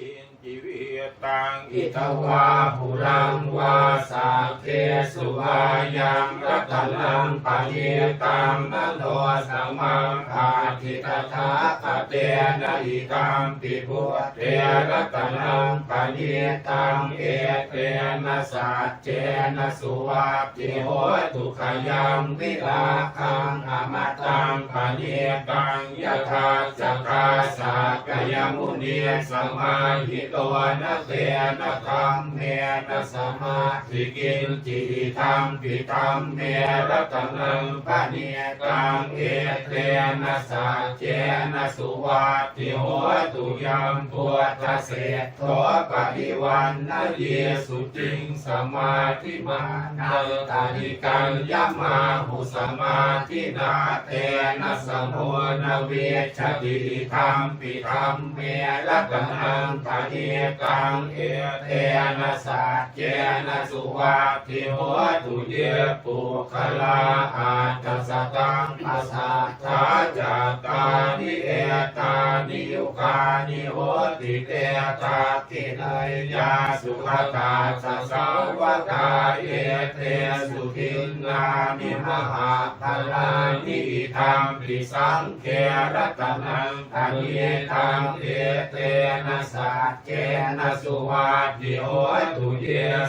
จินจิวิตังอิทวาภูรังวาสาเคสุวายังรัตนังปะเยตังมโนสัมมังคาทิตถาคเตนะอิตังปิพุทเทรัตนังปะเยตังเอเตนะสัจเจนะสุวัปติโหตุขยังวิลาคังอมตังปะเยตังยะถาจักคาสาก ยมุนีสมาหิโตนะเตนะธรรมเมนะสมาธิกินจิธรรมปิธรรมเมรัตนังปะเนตังเอเตนะสัจเจนะสุวัติโหตุยัมพุทธเศรษโทปฏิวันนะเยสุจิงสมาธิมานาตานิกัญญมาหุสมาธินาเตนะสมุนเวชติธรรมปิธรรมเมรัตนังปะเนตังเอเตนะสัจเจนะสุวัตติโหตุเยปุคลาอาตสตังอาสาทาจาตานิเอตานิยุคานิโหติเตตาตินายยาสุขตาสสาวกาเอเตสุขินานิมหาพลานิธรรมปิสังเครัตนังอเนตังเอเตนะสัจเจนะสุวัติโอตุเย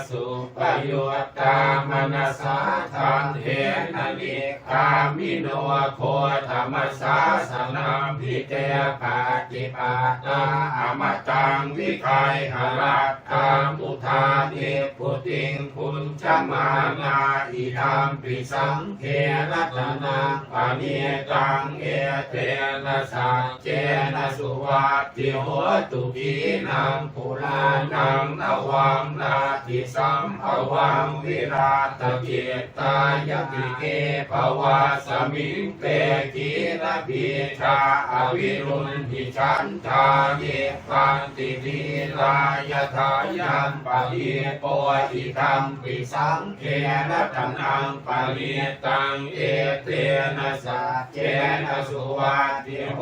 สุปโยตตามนัสสาทันเทนะนิคามิโนโคธรรมสาสนัมพิเตปาติปาตาอมตังวิไคหรัตตาม ติงคุนจมานาอิธรรมปิสังเทรัตนังปะเนตังเอเตนะสัจเจนะสุวัติโหตุปีนังปุรานังนวังนิสัมภวังวิราตเกตายติเกภวาสมิงเตกีระพีชาอวิรุณหิชันทาเยปันติทีลายทายันปะเยโปอิธรรมปิสังเคระตนังปะเนตังเอเตนะสัจเจนะสุวัติโห